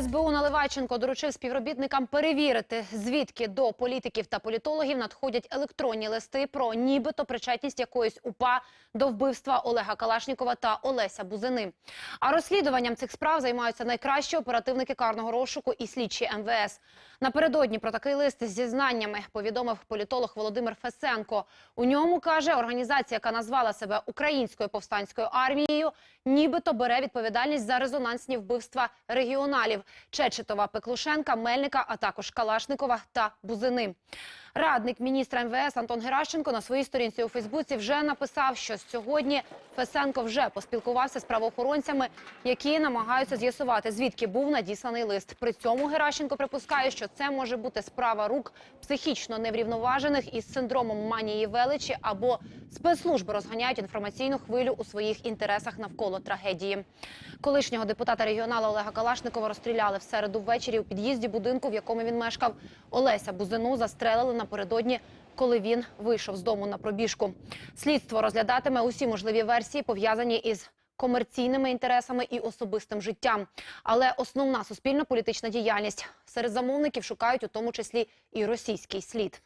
Голова СБУ Наливайченко доручив співробітникам перевірити, звідки до політиків та політологів надходять електронні листи про нібито причетність якоїсь УПА до вбивства Олега Калашнікова та Олеся Бузини. А розслідуванням цих справ займаються найкращі оперативники карного розшуку і слідчі МВС. Напередодні про такий лист з зізнаннями повідомив політолог Володимир Фесенко. У ньому каже, організація, яка назвала себе Українською повстанською армією, нібито бере відповідальність за резонансні вбивства регіоналів Чечетова, Пеклушенка, Мельника, а також Калашникова та Бузини. Радник міністра МВС Антон Геращенко на своїй сторінці у Фейсбуці вже написав, що сьогодні Фесенко вже поспілкувався з правоохоронцями, які намагаються з'ясувати, звідки був надісланий лист. При цьому Геращенко припускає, що це може бути справа рук психічно неврівноважених із синдромом манії величі або спецслужби розганяють інформаційну хвилю у своїх інтересах навколо трагедії. Колишнього депутата регіонала Олега Калашникова розстріляли в середу ввечері у під'їзді будинку, в якому він мешкав. Олеся Бузину застрелили напередодні, коли він вийшов з дому на пробіжку. Слідство розглядатиме усі можливі версії, пов'язані із комерційними інтересами і особистим життям. Але основна суспільно-політична діяльність серед замовників шукають у тому числі і російський слід.